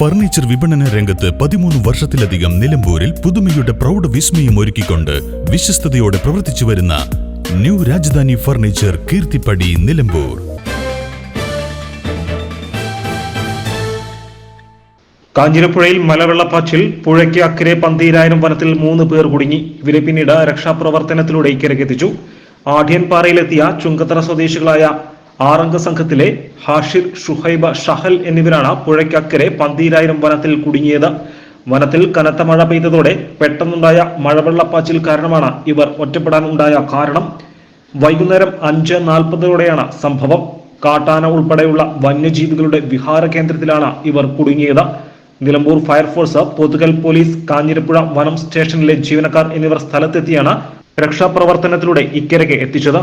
Furniture വിപണന രംഗത്ത് പതിമൂന്ന് വർഷത്തിലധികം നിലമ്പൂരിൽ പുതുമയുടെ പ്രൗഢ വിസ്മയം ഒരുക്കിക്കൊണ്ട് വിശ്വസ്തയോടെ പ്രവർത്തിച്ചു വരുന്ന ന്യൂ രാജധാനി ഫർണിച്ചർ കീർത്തിപ്പടി നിലമ്പൂർ. കാഞ്ഞിരപ്പുഴയിൽ മലവെള്ളപ്പാച്ചിൽ പുഴയ്ക്ക് അക്കരെ പന്തീരായിരം വനത്തിൽ മൂന്ന് പേർ കുടുങ്ങി. ഇവരെ പിന്നീട് രക്ഷാപ്രവർത്തനത്തിലൂടെ ഇക്കരക്കെത്തിച്ചു ആഢ്യൻപാറയിലെത്തിയ ചുങ്കത്തറ സ്വദേശികളായ ആറംഗ സംഘത്തിലെ ഹാഷിർ ഷുഹൈബ ഷഹൽ എന്നിവരാണ് പുഴയ്ക്കക്കരെ പന്തീരായിരം വനത്തിൽ കുടുങ്ങിയത്. വനത്തിൽ കനത്ത മഴ പെയ്തതോടെ പെട്ടെന്നുണ്ടായ മഴവെള്ളപ്പാച്ചിൽ കാരണമാണ് ഇവർ ഒറ്റപ്പെടാൻ ഉണ്ടായ കാരണം. വൈകുന്നേരം അഞ്ച് നാൽപ്പതോടെയാണ് സംഭവം. കാട്ടാന ഉൾപ്പെടെയുള്ള വന്യജീവികളുടെ വിഹാര കേന്ദ്രത്തിലാണ് ഇവർ കുടുങ്ങിയത്. Nilambur fire force Pothukal police Kanjirappuzha വനം സ്റ്റേഷനിലെ ജീവനക്കാർ എന്നിവർ സ്ഥലത്തെത്തിയാണ് രക്ഷാപ്രവർത്തനത്തിലൂടെ ഇക്കരയ്ക്ക് എത്തിച്ചത്.